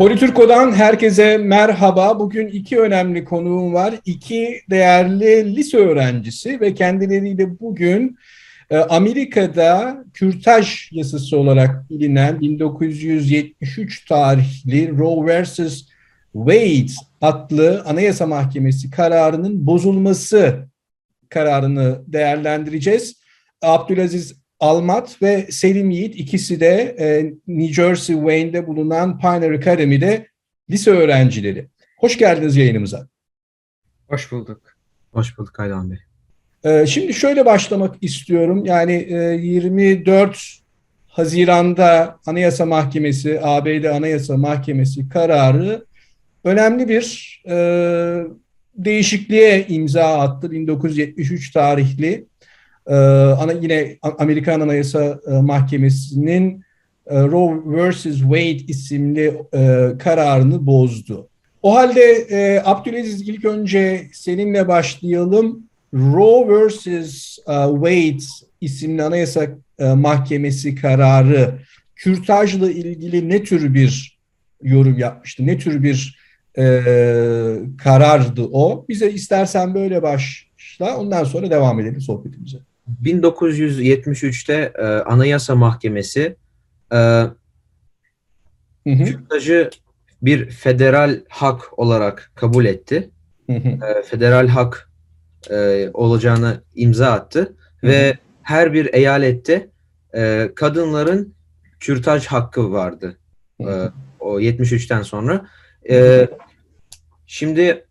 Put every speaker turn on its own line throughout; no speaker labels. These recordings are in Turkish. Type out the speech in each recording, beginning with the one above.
Politürko'dan herkese merhaba. Bugün iki önemli konuğum var. İki değerli lise öğrencisi ve kendileriyle bugün e, Amerika'da kürtaj yasası olarak bilinen 1973 tarihli Roe vs. Wade adlı Anayasa Mahkemesi kararının bozulması kararını değerlendireceğiz. Abdülaziz Almat ve Selim Yiğit ikisi de e, New Jersey Wayne'de bulunan Pioneer Academy'de lise öğrencileri. Hoş geldiniz yayınımıza.
Hoş bulduk.
Hoş bulduk Aydan Bey.
E, şimdi şöyle başlamak istiyorum. Yani e, 24 Haziran'da Anayasa Mahkemesi, ABD Anayasa Mahkemesi kararı önemli bir e, değişikliğe imza attı. 1973 tarihli ee, ana yine Amerikan Anayasa e, Mahkemesi'nin e, Roe vs. Wade isimli e, kararını bozdu. O halde Abdülaziz ilk önce seninle başlayalım. Roe vs. Wade isimli Anayasa Mahkemesi kararı kürtajla ilgili ne tür bir yorum yapmıştı? Ne tür bir e, karardı o? Bize istersen böyle başla, ondan sonra devam edelim sohbetimize.
1973'te e, Anayasa Mahkemesi e, kürtajı bir federal hak olarak kabul etti. Hı hı. E, federal hak e, olacağını imza attı hı hı. ve her bir eyalette e, kadınların kürtaj hakkı vardı. E, o 73'ten sonra. E, şimdi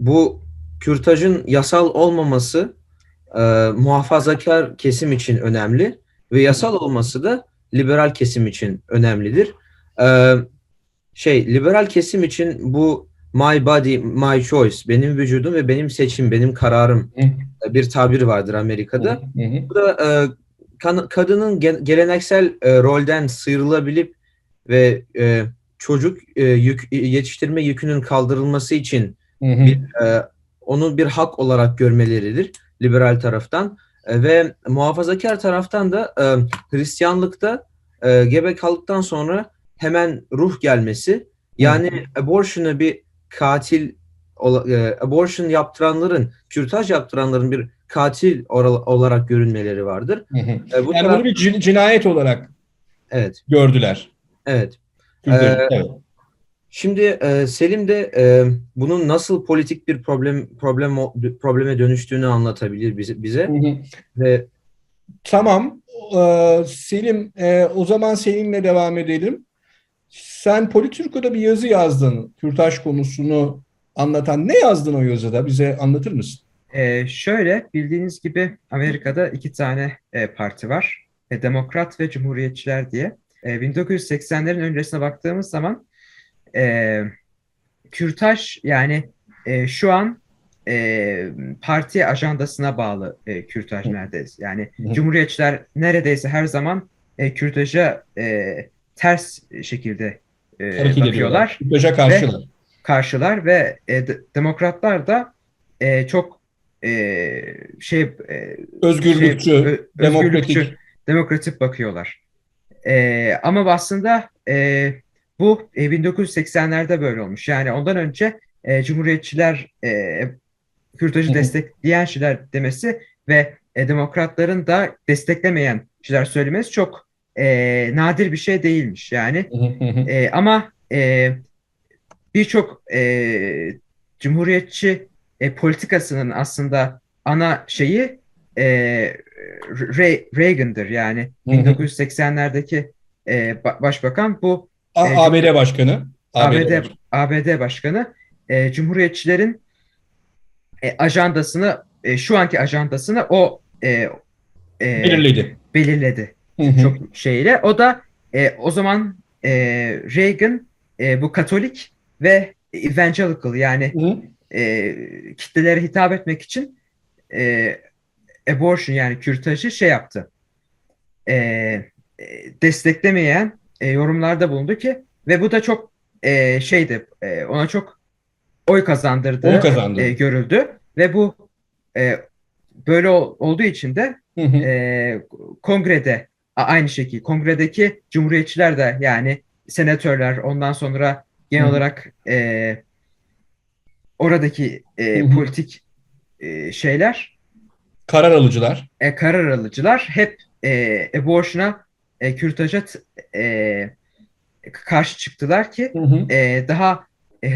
bu kürtajın yasal olmaması e, muhafazakar kesim için önemli ve yasal olması da liberal kesim için önemlidir. E, şey liberal kesim için bu my body my choice benim vücudum ve benim seçim benim kararım bir tabir vardır Amerika'da. Bu da e, kan, kadının geleneksel e, rolden sıyrılabilip ve e, çocuk e, yük, yetiştirme yükünün kaldırılması için. Bir, e, onu bir hak olarak görmeleridir liberal taraftan e, ve muhafazakar taraftan da e, Hristiyanlıkta e, gebe kaldıktan sonra hemen ruh gelmesi yani abortion'ı bir katil e, abortion yaptıranların, kürtaj yaptıranların bir katil olarak görünmeleri vardır.
E, bu yani taraf... bunu bir cinayet olarak evet. gördüler.
Evet. Ee, evet. Şimdi e, Selim de e, bunun nasıl politik bir problem problem probleme dönüştüğünü anlatabilir bize. bize. Hı hı.
Ve tamam. Ee, Selim, e, o zaman Selim'le devam edelim. Sen Politürko'da bir yazı yazdın. Kürtaj konusunu anlatan. Ne yazdın o yazıda? Bize anlatır mısın?
Ee, şöyle, bildiğiniz gibi Amerika'da iki tane e, parti var. E, Demokrat ve Cumhuriyetçiler diye. E, 1980'lerin öncesine baktığımız zaman e, kürtaj yani e, şu an e, parti ajandasına bağlı e, kürtaj neredeyse. Yani Cumhuriyetçiler neredeyse her zaman e, kürtaja e, ters şekilde e, bakıyorlar.
Kürtaja karşılar. Ve,
karşılar ve e, demokratlar da e, çok e, şey e,
özgürlükçü, şey, ö, demokratik. özgürlükçü,
demokratik bakıyorlar. E, ama aslında e, bu e, 1980'lerde böyle olmuş. Yani ondan önce e, Cumhuriyetçiler e, kürtajı destekleyen şeyler demesi ve e, demokratların da desteklemeyen şeyler söylemesi çok e, nadir bir şey değilmiş. Yani e, ama e, birçok e, Cumhuriyetçi e, politikasının aslında ana şeyi e, Reagan'dır. Yani 1980'lerdeki e, başbakan bu
A e, ABD Başkanı.
ABD, ABD, ABD Başkanı e, Cumhuriyetçilerin e, ajandasını e, şu anki ajandasını o e, e,
belirledi.
Belirledi. Çok şeyle. O da e, o zaman e, Reagan e, bu Katolik ve evangelical yani e, kitlelere hitap etmek için e, abortion yani kürtajı şey yaptı. E, desteklemeyen e, yorumlarda bulundu ki ve bu da çok e, şeydi e, ona çok oy kazandırdı oy kazandı. e, görüldü ve bu e, böyle olduğu için de E, kongrede aynı şekilde kongredeki cumhuriyetçiler de yani senatörler ondan sonra genel
Hı hı.
olarak e, oradaki e,
Hı hı.
politik e, şeyler
Karar alıcılar.
e, karar alıcılar hep e, abortion'a, e, kürtaja e, karşı çıktılar ki
Hı hı.
e, daha e,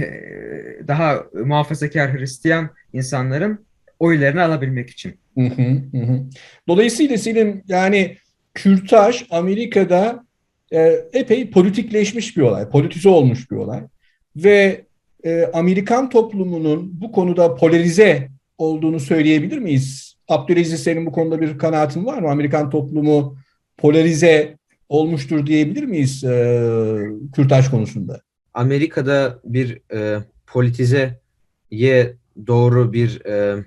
daha muhafazakar Hristiyan insanların oylarını alabilmek için.
Hı, hı hı. Dolayısıyla Selim yani kürtaj Amerika'da e, epey politikleşmiş bir olay, politize olmuş bir olay ve e, Amerikan toplumunun bu konuda polarize olduğunu söyleyebilir miyiz? Abdülaziz senin bu konuda bir kanaatin var mı? Amerikan toplumu polarize olmuştur diyebilir miyiz e, kürtaj konusunda?
Amerika'da bir e, politizeye doğru bir e,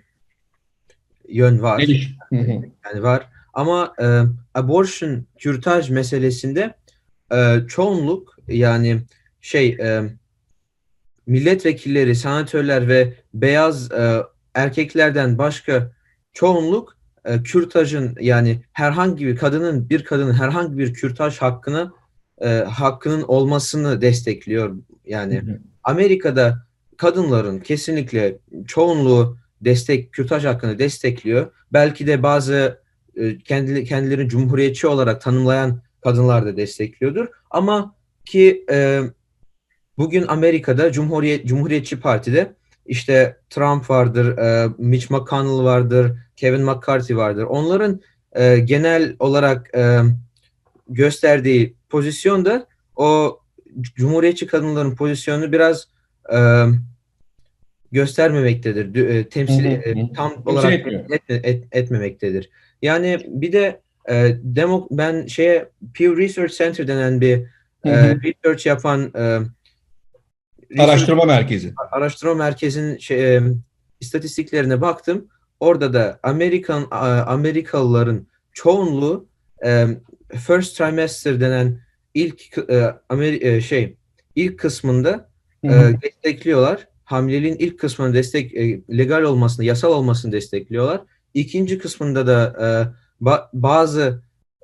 yön var. Yani var. Ama e, abortion, kürtaj meselesinde e, çoğunluk yani şey e, milletvekilleri, senatörler ve beyaz e, erkeklerden başka çoğunluk e, kürtajın yani herhangi bir kadının bir kadının herhangi bir kürtaj hakkını e, hakkının olmasını destekliyor. Yani
Hı hı.
Amerika'da kadınların kesinlikle çoğunluğu destek kürtaj hakkını destekliyor. Belki de bazı e, kendi kendilerini cumhuriyetçi olarak tanımlayan kadınlar da destekliyordur. Ama ki e, bugün Amerika'da Cumhuriyet Cumhuriyetçi Parti'de işte Trump vardır, e, Mitch McConnell vardır, Kevin McCarthy vardır. Onların e, genel olarak e, gösterdiği pozisyon da o Cumhuriyetçi kadınların pozisyonunu biraz e, göstermemektedir. Dü- e, temsil e, tam olarak etme- et- etmemektedir. Yani bir de e, demo ben şeye Pew Research Center denen bir e, research yapan e,
Araştırma merkezi.
araştırma merkezinin şey, e, istatistiklerine baktım. Orada da Amerikan Amerikalıların çoğunluğu e, first trimester denen ilk e, Ameri- e, şey ilk kısmında e, destekliyorlar. Hamileliğin ilk kısmını destek e, legal olmasını, yasal olmasını destekliyorlar. İkinci kısmında da e, ba- bazı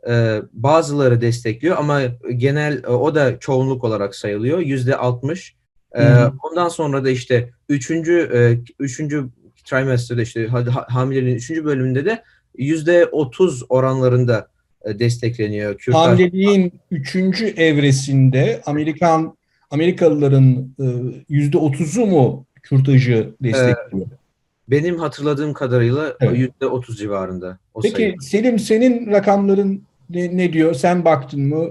e, bazıları destekliyor ama genel e, o da çoğunluk olarak sayılıyor. Yüzde 60. E, ondan sonra da işte üçüncü e, üçüncü trimester'da işte ha- ha- hamileliğin üçüncü bölümünde de yüzde 30 oranlarında destekleniyor. Kürtaj.
Hamileliğin üçüncü evresinde Amerikan Amerikalıların yüzde otuzu mu kürtajı destekliyor?
Benim hatırladığım kadarıyla
Evet.
yüzde 30 civarında o
Peki
sayı.
Selim senin rakamların ne, ne diyor? Sen baktın mı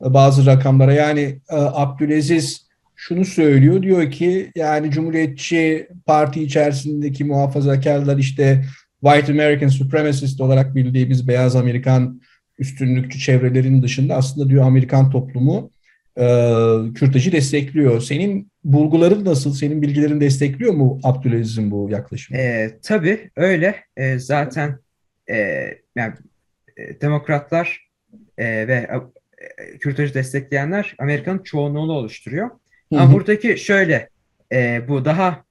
bazı rakamlara? Yani Abdülaziz şunu söylüyor. Diyor ki yani Cumhuriyetçi Parti içerisindeki muhafazakarlar işte White American Supremacist olarak bildiğimiz beyaz Amerikan üstünlükçü çevrelerin dışında aslında diyor Amerikan toplumu e, kürtajı destekliyor. Senin bulguların nasıl? Senin bilgilerin destekliyor mu Abdülaziz'in bu yaklaşımı?
E, tabii öyle. E, zaten e, yani e, demokratlar e, ve e, kürtajı destekleyenler Amerika'nın çoğunluğunu oluşturuyor. Ama
hı.
buradaki şöyle e, bu daha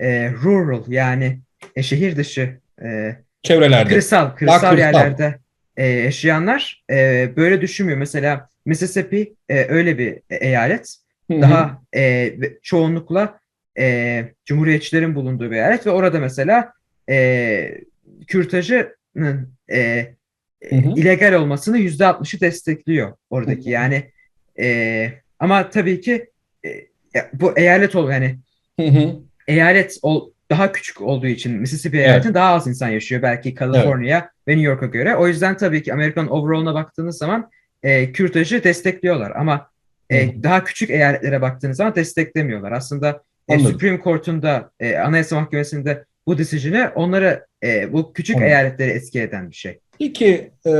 e, rural yani e, şehir dışı e,
Çevrelerde.
kırsal kırsal
kırsal.
yerlerde e, yaşayanlar e, böyle düşünmüyor. Mesela Mississippi e, öyle bir eyalet.
Hı hı.
Daha e, çoğunlukla e, cumhuriyetçilerin bulunduğu bir eyalet ve orada mesela e, kürtajının e,
Hı hı.
illegal olmasını yüzde altmışı destekliyor oradaki.
Hı hı.
Yani e, ama tabii ki ya bu eyalet ol yani
Hı hı.
eyalet ol, daha küçük olduğu için Mississippi
Evet.
eyaletinde daha az insan yaşıyor belki California ve New York'a göre. O yüzden tabii ki Amerikan overall'una baktığınız zaman e, kürtajı destekliyorlar ama e,
Hı
daha küçük eyaletlere baktığınız zaman desteklemiyorlar. Aslında e,
Anladım.
Supreme Court'un e, Anayasa Mahkemesi'nde bu decision'ı onları e, bu küçük
Anladım.
eyaletleri etki eden bir şey.
Peki e,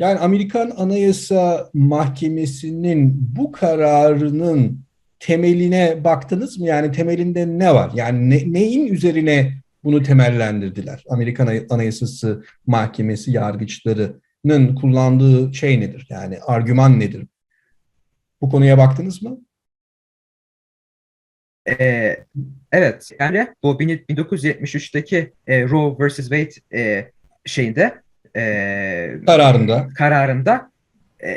yani Amerikan Anayasa Mahkemesi'nin bu kararının temeline baktınız mı? Yani temelinde ne var? Yani ne- neyin üzerine bunu temellendirdiler? Amerikan Ay- Anayasası Mahkemesi yargıçlarının kullandığı şey nedir? Yani argüman nedir? Bu konuya baktınız mı?
E, evet yani bu 1973'teki e, Roe vs. Wade e, şeyinde e,
Kararında.
kararında e,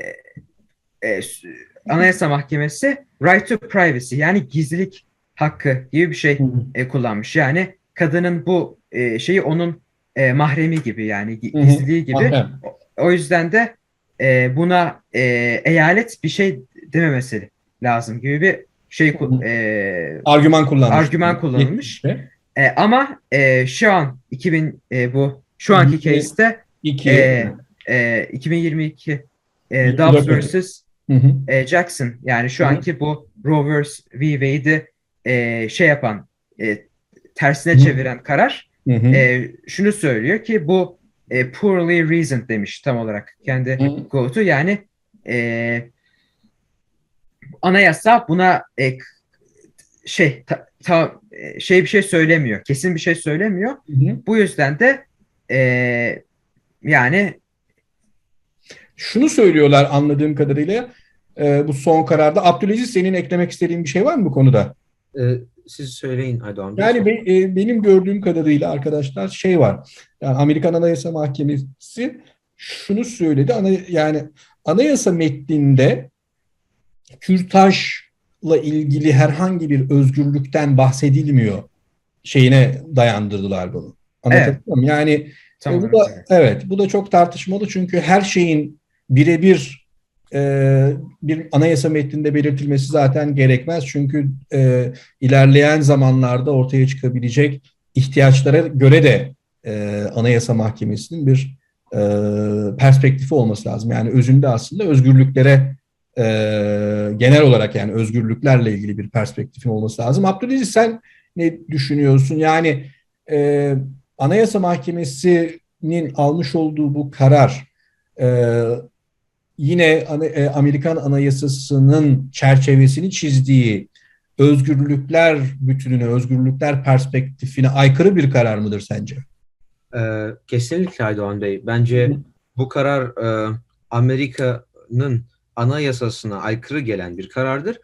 e, Anayasa Mahkemesi right to privacy yani gizlilik hakkı gibi bir şey e, kullanmış. Yani kadının bu e, şeyi onun e, mahremi gibi yani gizliliği gibi.
Mahrem.
O yüzden de e, buna e, eyalet bir şey dememesi lazım gibi bir şey e,
Argüman kullanmış.
Argüman kullanılmış. E, ama e, şu an 2000 e, bu şu anki case'te
İki.
e, e, 2022 e,
24
Dobbs vs. E, Jackson yani şu
Hı hı.
anki bu Roe vs. v. Wade'i e, şey yapan e, tersine
Hı.
çeviren karar e, şunu söylüyor ki bu e, poorly reasoned demiş tam olarak kendi quote'u yani e, anayasa buna e, şey ta- ta- e, şey bir şey söylemiyor kesin bir şey söylemiyor
Hı hı.
bu yüzden de e, yani
Şunu söylüyorlar anladığım kadarıyla e, bu son kararda. Abdülaziz senin eklemek istediğin bir şey var mı bu konuda?
Ee, siz söyleyin Bey.
Yani be- e, benim gördüğüm kadarıyla arkadaşlar şey var. Yani Amerikan Anayasa Mahkemesi şunu söyledi. Ana, yani anayasa metninde kürtajla ilgili herhangi bir özgürlükten bahsedilmiyor şeyine dayandırdılar bunu. Anlatabiliyor muyum? Yani
tam
e, bu da
öyle.
evet bu da çok tartışmalı çünkü her şeyin birebir e, bir anayasa metninde belirtilmesi zaten gerekmez. Çünkü e, ilerleyen zamanlarda ortaya çıkabilecek ihtiyaçlara göre de e, Anayasa Mahkemesi'nin bir e, perspektifi olması lazım. Yani özünde aslında özgürlüklere e, genel olarak yani özgürlüklerle ilgili bir perspektifin olması lazım. Abdülaziz sen ne düşünüyorsun? Yani e, Anayasa Mahkemesi'nin almış olduğu bu karar e, yine e, Amerikan Anayasası'nın çerçevesini çizdiği özgürlükler bütününe, özgürlükler perspektifine aykırı bir karar mıdır sence?
Ee, kesinlikle Aydoğan Bey. Bence
Hı.
bu karar e, Amerika'nın anayasasına aykırı gelen bir karardır.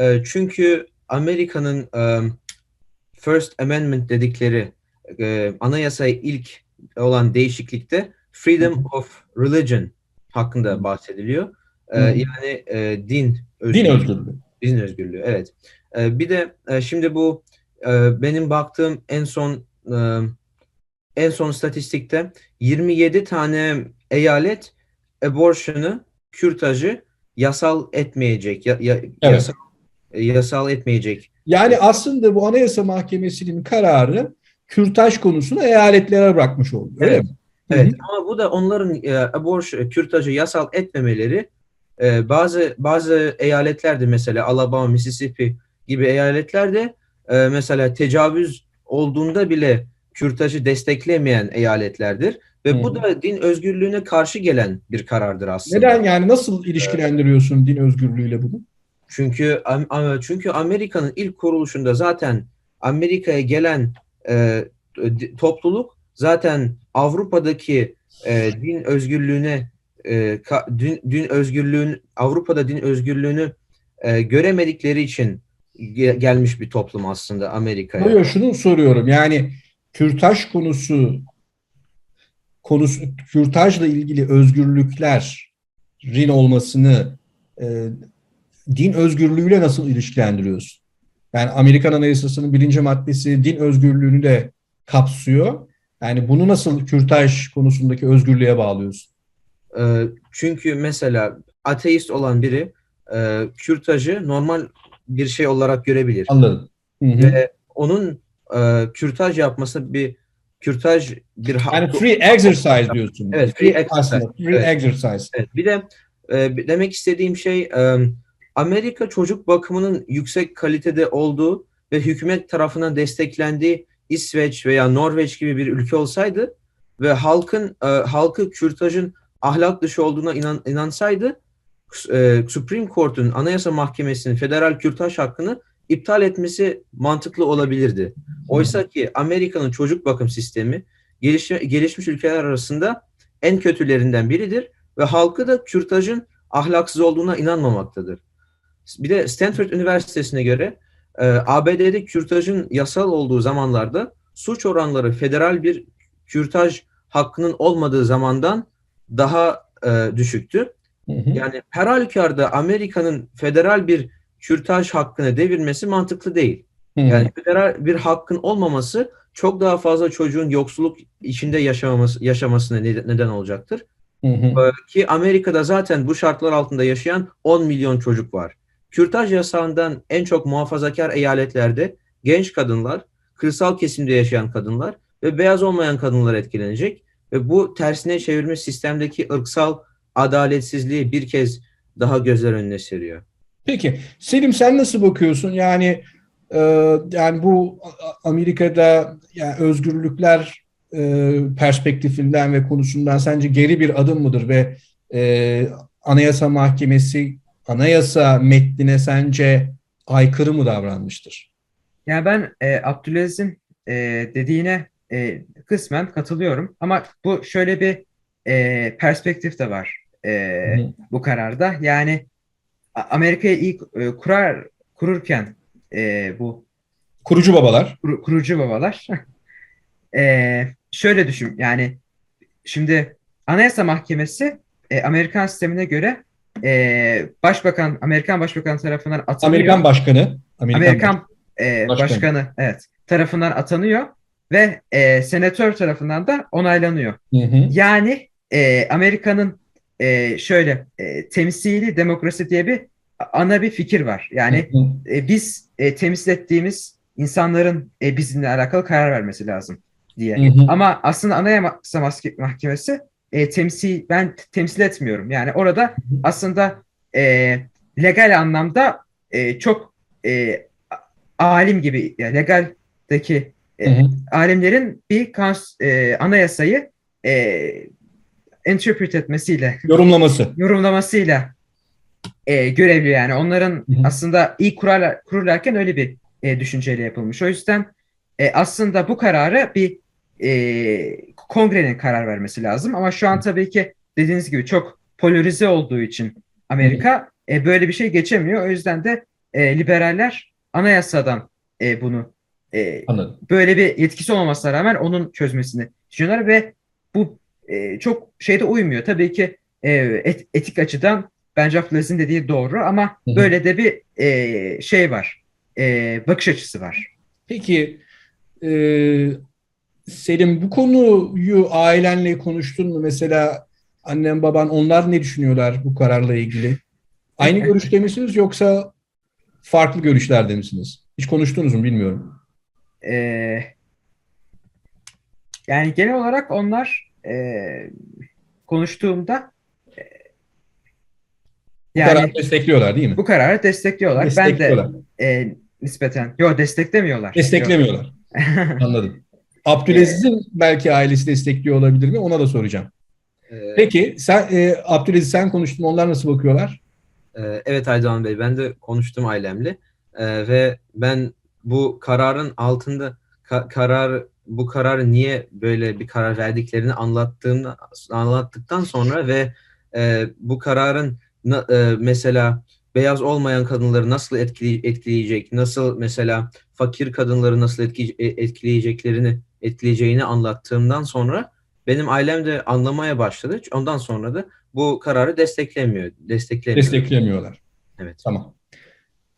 E, çünkü Amerika'nın e, First Amendment dedikleri e, anayasaya ilk olan değişiklikte Freedom of Religion hakkında bahsediliyor. E, yani e, din
Din
özgürlüğü.
özgürlüğü.
Din özgürlüğü, evet. Ee, bir de e, şimdi bu e, benim baktığım en son e, en son statistikte 27 tane eyalet abortion'ı, kürtajı yasal etmeyecek, ya, ya- yasal, e, yasal etmeyecek.
Yani aslında bu Anayasa Mahkemesi'nin kararı kürtaj konusunu eyaletlere bırakmış oldu. Öyle
Evet.
mi?
Evet, ama bu da onların e, abortion, kürtajı yasal etmemeleri e, bazı bazı eyaletlerde mesela Alabama, Mississippi gibi eyaletlerde e, mesela tecavüz olduğunda bile kürtajı desteklemeyen eyaletlerdir ve
Hı
bu da din özgürlüğüne karşı gelen bir karardır aslında.
Neden yani nasıl ilişkilendiriyorsun din özgürlüğüyle bunu?
Çünkü çünkü Amerika'nın ilk kuruluşunda zaten Amerika'ya gelen e, topluluk zaten Avrupa'daki e, din özgürlüğüne e, ka- din, din özgürlüğün Avrupa'da din özgürlüğünü e, göremedikleri için ge- gelmiş bir toplum aslında Amerika'ya.
Hayır, şunu soruyorum. Yani kürtaj konusu konusu kürtajla ilgili özgürlüklerin olmasını e, din özgürlüğüyle nasıl ilişkilendiriyorsun? Yani Amerikan Anayasası'nın birinci maddesi din özgürlüğünü de kapsıyor. Yani bunu nasıl kürtaj konusundaki özgürlüğe bağlıyorsun?
E, çünkü mesela ateist olan biri e, kürtajı normal bir şey olarak görebilir.
Anladım. Hı hı.
ve onun e, kürtaj yapması bir kürtaj bir hak.
Yani free exercise diyorsun.
Evet, free exercise.
Aslında free
Evet.
exercise.
Evet, bir de e, demek istediğim şey e, Amerika çocuk bakımının yüksek kalitede olduğu ve hükümet tarafından desteklendiği İsveç veya Norveç gibi bir ülke olsaydı ve halkın e, halkı kürtajın ahlak dışı olduğuna inan, inansaydı e, Supreme Court'un Anayasa Mahkemesi'nin federal kürtaj hakkını iptal etmesi mantıklı olabilirdi. Oysa ki Amerika'nın çocuk bakım sistemi geliş- gelişmiş ülkeler arasında en kötülerinden biridir ve halkı da kürtajın ahlaksız olduğuna inanmamaktadır. Bir de Stanford Üniversitesi'ne göre e, ABD'de kürtajın yasal olduğu zamanlarda suç oranları federal bir kürtaj hakkının olmadığı zamandan daha e, düşüktü
Hı hı.
Yani her halükarda Amerika'nın federal bir kürtaj hakkını devirmesi mantıklı değil.
Hı hı.
Yani federal bir hakkın olmaması çok daha fazla çocuğun yoksulluk içinde yaşamaması, yaşamasına neden, olacaktır.
Hı hı.
Ki Amerika'da zaten bu şartlar altında yaşayan 10 milyon çocuk var. Kürtaj yasağından en çok muhafazakar eyaletlerde genç kadınlar, kırsal kesimde yaşayan kadınlar ve beyaz olmayan kadınlar etkilenecek ve bu tersine çevirme sistemdeki ırksal adaletsizliği bir kez daha gözler önüne seriyor.
Peki Selim sen nasıl bakıyorsun? Yani e, yani bu Amerika'da yani özgürlükler e, perspektifinden ve konusundan sence geri bir adım mıdır ve e, Anayasa Mahkemesi anayasa metnine sence aykırı mı davranmıştır?
Yani ben e, Abdülaziz'in e, dediğine e, kısmen katılıyorum. Ama bu şöyle bir e, perspektif de var e,
Hı
bu kararda. Yani Amerika'yı ilk e, kurar kururken e, bu
Kurucu babalar.
kuru- kurucu babalar e, şöyle düşün. Yani şimdi Anayasa Mahkemesi e, Amerikan sistemine göre e, Başbakan Amerikan Başbakanı tarafından atanıyor.
Amerikan Başkanı. Amerikan,
Amerikan e,
Başkanı.
başkanı. evet tarafından atanıyor ve e, senatör tarafından da onaylanıyor.
Hı hı.
Yani e, Amerika'nın e, şöyle e, temsili demokrasi diye bir ana bir fikir var. Yani
Hı hı.
e, biz e, temsil ettiğimiz insanların e, bizimle alakalı karar vermesi lazım diye.
Hı hı.
Ama aslında Anayasa Mahke- Mahkemesi e, temsil ben temsil etmiyorum. Yani orada aslında e, legal anlamda e, çok e, alim gibi yani legaldeki
Hı hı.
alimlerin bir kans- e, anayasayı e, interpret etmesiyle,
Yorumlaması.
yorumlamasıyla e, görevli yani. Onların
Hı hı.
aslında ilk kurarlar, kururlarken öyle bir e, düşünceyle yapılmış. O yüzden e, aslında bu kararı bir e, kongrenin karar vermesi lazım. Ama şu an tabii ki dediğiniz gibi çok polarize olduğu için Amerika e, böyle bir şey geçemiyor. O yüzden de e, liberaller anayasadan e, bunu e,
Anladım.
böyle bir yetkisi olmamasına rağmen onun çözmesini düşünüyorlar ve bu e, çok şeyde uymuyor. Tabii ki e, et- etik açıdan bence Abdülaziz'in dediği doğru ama
Hı hı.
böyle de bir e, şey var. E, bakış açısı var.
Peki e, Selim bu konuyu ailenle konuştun mu? Mesela annem baban onlar ne düşünüyorlar bu kararla ilgili? Aynı görüşte misiniz yoksa farklı görüşlerde misiniz? Hiç konuştunuz mu bilmiyorum.
E, yani genel olarak onlar e, konuştuğumda e,
Bu
yani
kararı destekliyorlar değil mi?
bu kararı destekliyorlar.
Destekliyorlar.
Ben de e, nispeten. Yok desteklemiyorlar.
Desteklemiyorlar.
Yok.
Anladım. Abdülaziz'in belki ailesi destekliyor olabilir mi? Ona da soracağım.
Ee,
Peki sen e, Abdülaziz sen konuştun. Onlar nasıl bakıyorlar?
Ee, Evet Aydoğan Bey, ben de konuştum ailemle Ee, ve ben bu kararın altında ka- karar bu kararı niye böyle bir karar verdiklerini anlattığımda anlattıktan sonra ve e, bu kararın na- e, mesela beyaz olmayan kadınları nasıl etkile- etkileyecek, nasıl mesela fakir kadınları nasıl etki- e, etkileyeceklerini etkileyeceğini anlattığımdan sonra benim ailem de anlamaya başladı. Ondan sonra da bu kararı desteklemiyor, desteklemiyor.
Desteklemiyorlar.
Evet.
Tamam.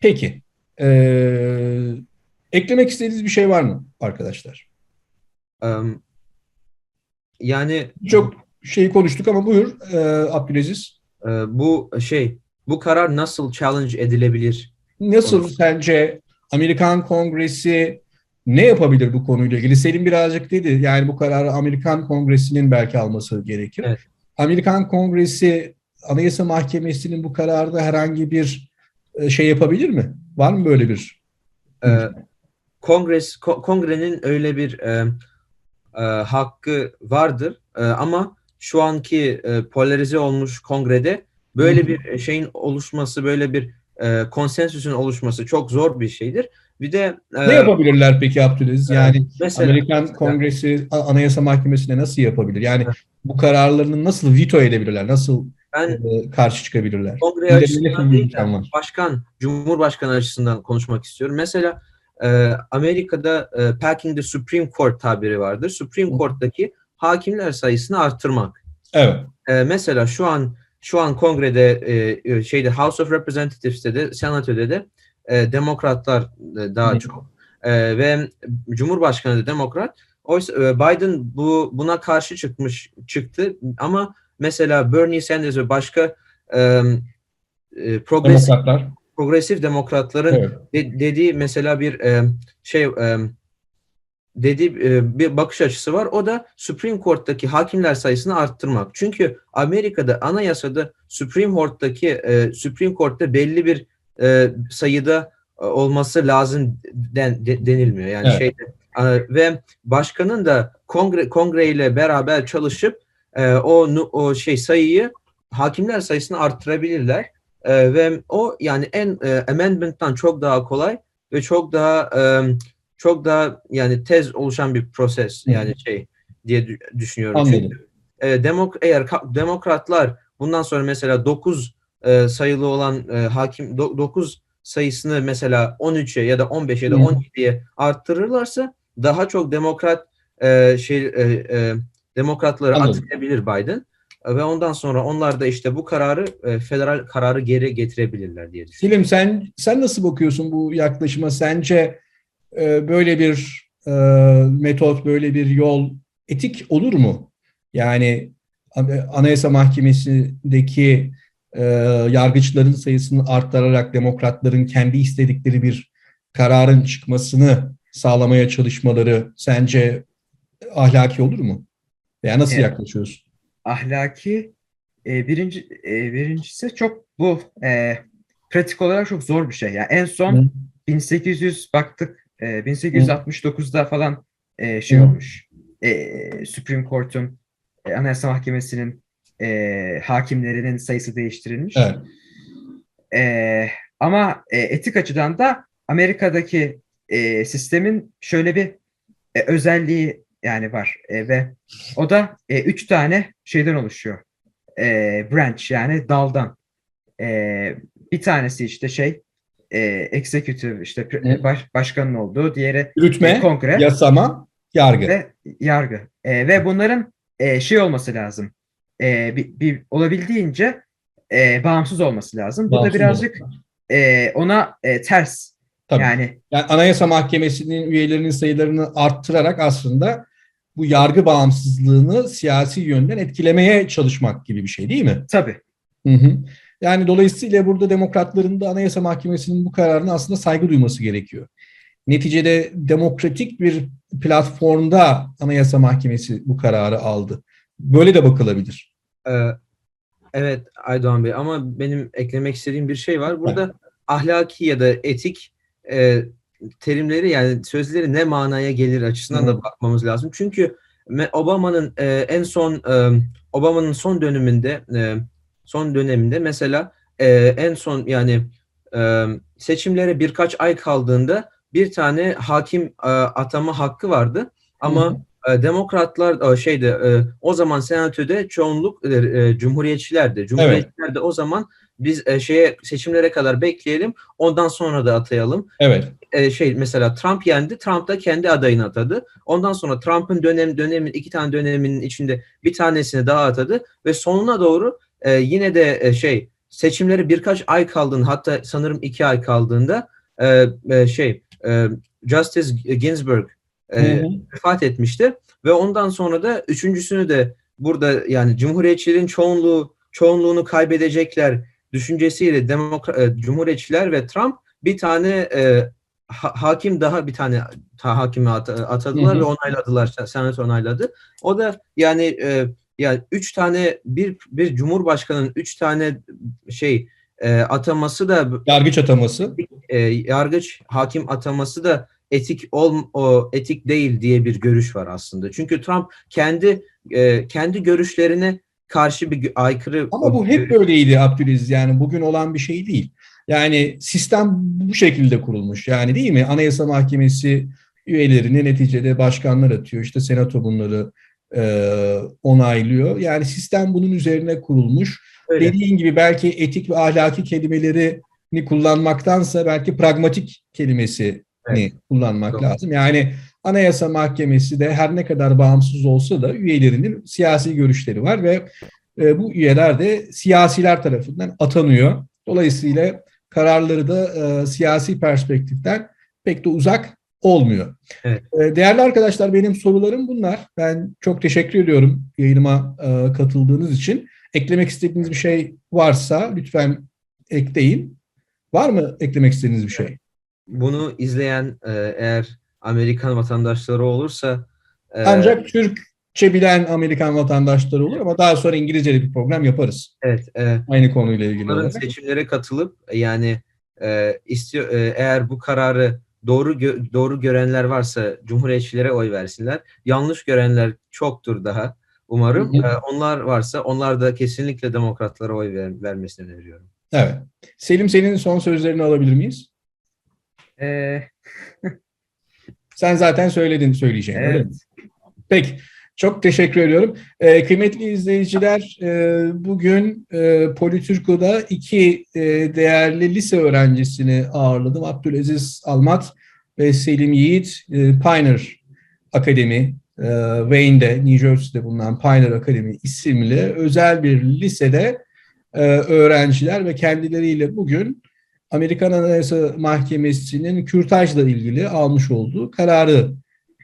Peki. Ee, eklemek istediğiniz bir şey var mı arkadaşlar?
Yani
Çok şeyi konuştuk ama buyur e, Abdülaziz.
e, bu şey bu karar nasıl challenge edilebilir?
Nasıl
Olur.
sence Amerikan Kongresi ne yapabilir bu konuyla ilgili? Selim birazcık dedi. Yani bu kararı Amerikan Kongresi'nin belki alması gerekir.
Evet.
Amerikan Kongresi Anayasa Mahkemesi'nin bu kararda herhangi bir e, şey yapabilir mi? Var mı böyle bir?
E, Kongres ko- kongrenin öyle bir e, e, hakkı vardır E, ama şu anki e, polarize olmuş kongrede böyle
Hı hı.
bir şeyin oluşması, böyle bir e, konsensüsün oluşması çok zor bir şeydir. Bir de e,
Ne yapabilirler peki Abdülaziz?
e,
Yani
mesela
Amerikan
mesela-
Kongresi Anayasa Mahkemesi'ne nasıl yapabilir? Yani bu kararlarını nasıl veto edebilirler? Nasıl
ben
e, karşı çıkabilirler?
kongre açısından değil
var.
başkan, cumhurbaşkanı açısından konuşmak istiyorum. Mesela e, Amerika'da e, packing the Supreme Court tabiri vardır. Supreme. Court'taki hakimler sayısını arttırmak.
Evet.
E, mesela şu an şu an kongrede e, şeyde House of Representatives'te de Senato'da de e, demokratlar e, daha çok E, ve Cumhurbaşkanı da demokrat. Oysa e, Biden bu buna karşı çıkmış çıktı ama mesela Bernie Sanders ve başka e, e, progresif
Demokratlar.
progresif demokratların
Evet.
de- dediği mesela bir e, şey e, dediği e, bir bakış açısı var. O da Supreme Court'taki hakimler sayısını arttırmak. Çünkü Amerika'da anayasada Supreme Court'taki e, Supreme Court'ta belli bir e, sayıda e, olması lazım den, de- denilmiyor. Yani
Evet.
şeyde ve başkanın da kongre kongre ile beraber çalışıp e, o o şey sayıyı hakimler sayısını arttırabilirler. E, ve o yani en e, amendment'tan çok daha kolay ve çok daha e, çok daha yani tez oluşan bir proses
hı.
yani şey diye dü- düşünüyorum.
Anladım.
Çünkü e, demok eğer demokratlar bundan sonra mesela 9 e, sayılı olan e, hakim 9 sayısını mesela 13'e ya da 15'e ya da
Hı hı.
17'ye arttırırlarsa daha çok demokrat e, şey e, e, demokratları
Anladım.
Biden E, ve ondan sonra onlar da işte bu kararı e, federal kararı geri getirebilirler diye düşünüyorum.
Selim sen sen nasıl bakıyorsun bu yaklaşıma? Sence e, böyle bir e, metot, böyle bir yol etik olur mu? Yani An- Anayasa Mahkemesi'ndeki e, yargıçların sayısını arttırarak demokratların kendi istedikleri bir kararın çıkmasını sağlamaya çalışmaları sence ahlaki olur mu? Veya nasıl
Evet.
yaklaşıyorsun?
ahlaki e, birinci e, birincisi çok bu e, pratik olarak çok zor bir şey. Yani en son
Hı.
1800 baktık e, 1869'da falan e, şey
Hı.
olmuş. E, Supreme Court'un e, Anayasa Mahkemesi'nin e, hakimlerinin sayısı değiştirilmiş.
Evet.
E, ama e, etik açıdan da Amerika'daki e, sistemin şöyle bir e, özelliği yani var E, ve o da e, üç tane şeyden oluşuyor. E, branch yani daldan. E, bir tanesi işte şey e, executive işte baş, başkanın olduğu, diğeri
Yürütme,
e, kongre
yasama, yargı.
ve yargı. E, ve bunların e, şey olması lazım. E, bir, bir olabildiğince e, bağımsız olması lazım. Bu da
Bağımsız
birazcık e, ona e, ters.
Tabii.
Yani
Yani Anayasa Mahkemesi'nin üyelerinin sayılarını arttırarak aslında bu yargı bağımsızlığını siyasi yönden etkilemeye çalışmak gibi bir şey değil mi?
tabii.
Hı hı. Yani dolayısıyla burada demokratların da Anayasa Mahkemesi'nin bu kararına aslında saygı duyması gerekiyor. Neticede demokratik bir platformda Anayasa Mahkemesi bu kararı aldı. Böyle de bakılabilir.
Ee, evet Aydoğan Bey ama benim eklemek istediğim bir şey var. Burada ahlaki ya da etik e, terimleri yani sözleri ne manaya gelir açısından
Hı.
da bakmamız lazım. Çünkü Obama'nın e, en son e, Obama'nın son döneminde e, son döneminde mesela e, en son yani e, seçimlere birkaç ay kaldığında bir tane hakim e, atama hakkı vardı ama demokratlar e, şeyde e, o zaman senatoda çoğunluk e, cumhuriyetçilerdi. Cumhuriyetçiler de o zaman biz şeye seçimlere kadar bekleyelim ondan sonra da atayalım.
Evet.
Şey mesela Trump yendi. Trump da kendi adayını atadı. Ondan sonra Trump'ın dönem dönemin iki tane döneminin içinde bir tanesini daha atadı ve sonuna doğru yine de şey seçimleri birkaç ay kaldığında hatta sanırım iki ay kaldığında şey Justice Ginsburg e, vefat etmişti ve ondan sonra da üçüncüsünü de burada yani Cumhuriyetçilerin çoğunluğu çoğunluğunu kaybedecekler düşüncesiyle demokra e, Cumhuriyetçiler ve Trump bir tane e, ha- hakim daha bir tane ta, hakimi at- atadılar
Hı hı.
ve onayladılar sen- senato onayladı. O da yani e, yani üç tane bir bir cumhurbaşkanının üç tane şey e, ataması da
Yargıç ataması.
e, yargıç hakim ataması da etik ol o etik değil diye bir görüş var aslında. Çünkü Trump kendi e, kendi görüşlerine karşı bir aykırı
Ama bu hep böyleydi Abdülaziz. Yani bugün olan bir şey değil. Yani sistem bu şekilde kurulmuş. Yani değil mi? Anayasa Mahkemesi üyelerini neticede başkanlar atıyor. İşte senato bunları e, onaylıyor. Yani sistem bunun üzerine kurulmuş.
Öyle.
Dediğin gibi belki etik ve ahlaki kelimelerini kullanmaktansa belki pragmatik kelimesini
Evet.
kullanmak
Doğru.
lazım. Yani Anayasa Mahkemesi de her ne kadar bağımsız olsa da üyelerinin siyasi görüşleri var ve e, bu üyeler de siyasiler tarafından atanıyor. Dolayısıyla kararları da e, siyasi perspektiften pek de uzak olmuyor.
Evet.
E, değerli arkadaşlar benim sorularım bunlar. Ben çok teşekkür ediyorum yayınıma e, katıldığınız için. Eklemek istediğiniz bir şey varsa lütfen ekleyin. Var mı eklemek istediğiniz bir şey?
Bunu izleyen e, eğer Amerikan vatandaşları olursa e,
Ancak Türkçe bilen Amerikan vatandaşları olur ama daha sonra İngilizce de bir program yaparız.
evet e,
Aynı konuyla ilgili olarak.
seçimlere katılıp yani e, istiyor e, eğer bu kararı doğru gö- doğru görenler varsa cumhuriyetçilere oy versinler. Yanlış görenler çoktur daha. Umarım
Hı hı.
E, onlar varsa onlar da kesinlikle demokratlara oy ver, vermesini öneriyorum.
Evet. Selim senin son sözlerini alabilir miyiz?
E,
Sen zaten söyledin söyleyeceğini. öyle
evet.
mi? Peki. Çok teşekkür ediyorum. Ee, kıymetli izleyiciler, e, bugün e, Politürko'da iki e, değerli lise öğrencisini ağırladım. Abdülaziz Almat ve Selim Yiğit, e, Pioneer Akademi, e, Wayne'de, New Jersey'de bulunan Pioneer Akademi isimli özel bir lisede e, öğrenciler ve kendileriyle bugün Amerikan Anayasa Mahkemesi'nin kürtajla ilgili almış olduğu kararı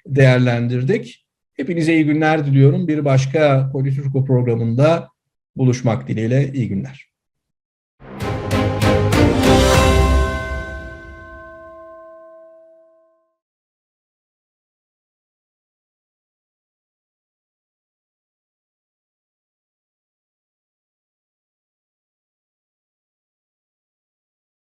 değerlendirdik. Hepinize iyi günler diliyorum. Bir başka Politürko programında buluşmak dileğiyle iyi günler.